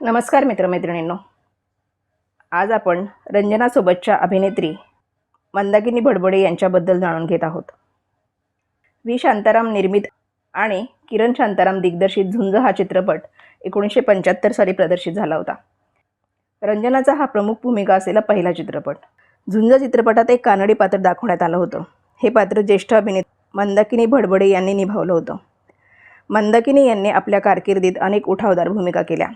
नमस्कार मित्रमैत्रिणींनो. आज आपण रंजनासोबतच्या अभिनेत्री मंदाकिनी भडबडे यांच्याबद्दल जाणून घेत आहोत. व्ही शांताराम निर्मित आणि किरण शांताराम दिग्दर्शित झुंज हा चित्रपट एकोणीसशे पंच्याहत्तर साली प्रदर्शित झाला होता. रंजनाचा हा प्रमुख भूमिका असलेला पहिला चित्रपट. झुंज चित्रपटात एक कानडी पात्र दाखवण्यात आलं होतं. हे पात्र ज्येष्ठ अभिनेत मंदाकिनी भडबडे यांनी निभावलं होतं. मंदाकिनी यांनी आपल्या कारकिर्दीत अनेक उठावदार भूमिका केल्या.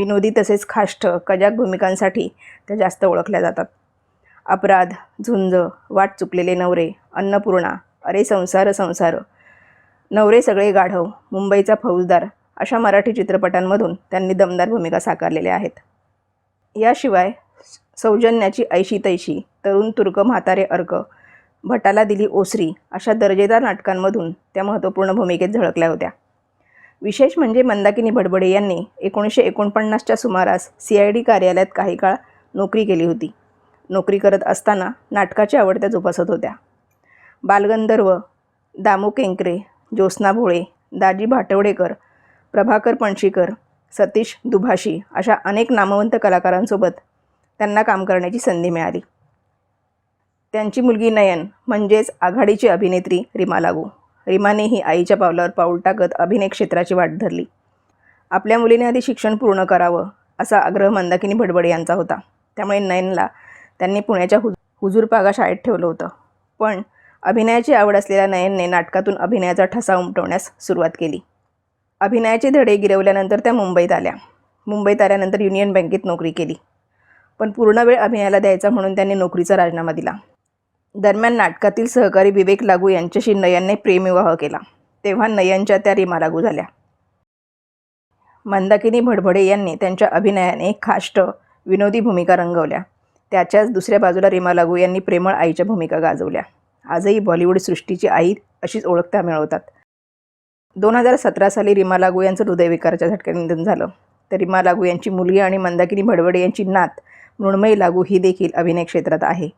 विनोदी तसेच खाष्ट कजाक भूमिकांसाठी त्या जास्त ओळखल्या जातात. अपराध झुंज वाट चुकलेले नवरे अन्नपूर्णा अरे संसार संसार नवरे सगळे गाढव मुंबईचा फौजदार अशा मराठी चित्रपटांमधून त्यांनी दमदार भूमिका साकारलेल्या आहेत. याशिवाय सौजन्याची ऐशी तैशी तरुण तुर्क म्हातारे अर्क भटाला दिली ओसरी अशा दर्जेदार नाटकांमधून त्या महत्त्वपूर्ण भूमिकेत झळकल्या होत्या. विशेष म्हणजे मंदाकिनी भडबडे यांनी एकोणीसशे एकोणपन्नासच्या सुमारास सी आय डी कार्यालयात काही काळ नोकरी केली होती. नोकरी करत असताना नाटकाच्या आवडत्या जोपासत होत्या. बालगंधर्व दामू केंकरे ज्योत्स्ना भोळे दाजी भाटवडेकर प्रभाकर पणशीकर सतीश दुभाषी अशा अनेक नामवंत कलाकारांसोबत त्यांना काम करण्याची संधी मिळाली. त्यांची मुलगी नयन म्हणजेच आघाडीची अभिनेत्री रिमा लागू. रिमानेही आईच्या पावलावर पाऊल टाकत अभिनय क्षेत्राची वाट धरली. आपल्या मुलीने आधी शिक्षण पूर्ण करावं असा आग्रह मंदाकिनी भडबड यांचा होता. त्यामुळे नयनला त्यांनी पुण्याच्या हुज हुजूरपागा शाळेत ठेवलं होतं. पण अभिनयाची आवड असलेल्या नयनने नाटकातून अभिनयाचा ठसा उमटवण्यास सुरुवात केली. अभिनयाचे धडे गिरवल्यानंतर त्या मुंबईत आल्या. मुंबईत आल्यानंतर युनियन बँकेत नोकरी केली. पण पूर्ण वेळ अभिनयाला द्यायचा म्हणून त्यांनी नोकरीचा राजीनामा दिला. दरम्यान नाटकातील सहकारी विवेक लागू यांच्याशी नयनने प्रेमविवाह केला. तेव्हा नयनच्या त्या रीमा लागू झाल्या. मंदाकिनी भडभडे यांनी त्यांच्या अभिनयाने खाष्ट विनोदी भूमिका रंगवल्या. त्याच्याच दुसऱ्या बाजूला रीमा लागू यांनी प्रेमळ आईच्या भूमिका गाजवल्या. आजही बॉलिवूड सृष्टीची आई अशीच ओळख त्या मिळवतात. दोन हजार सतरा साली रीमा लागू यांचं हृदयविकाराच्या झटक्याने निधन झालं. तर रीमा लागू यांची मुलगी आणि मंदाकिनी भडभडे यांची नात मृण्मयी लागू ही देखील अभिनय क्षेत्रात आहे.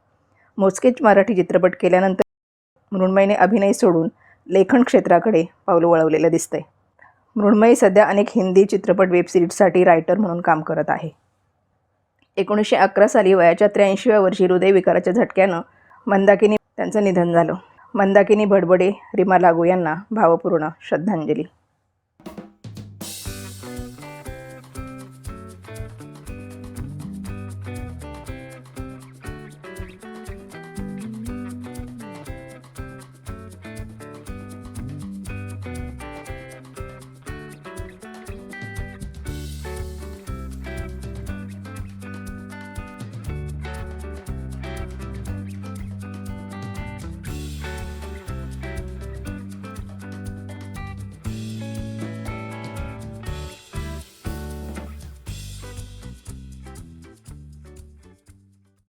मोजकेच मराठी चित्रपट केल्यानंतर मृण्मयीने अभिनय सोडून लेखन क्षेत्राकडे पावलं वळवलेलं दिसतंय. मृण्मयी सध्या अनेक हिंदी चित्रपट वेबसिरीजसाठी रायटर म्हणून काम करत आहे. एकोणीसशे अकरा साली वयाच्या त्र्याऐंशीव्या वर्षी हृदयविकाराच्या झटक्यानं मंदाकिनी त्यांचं निधन झालं. मंदाकिनी भडबडे रिमा लागू यांना भावपूर्ण श्रद्धांजली.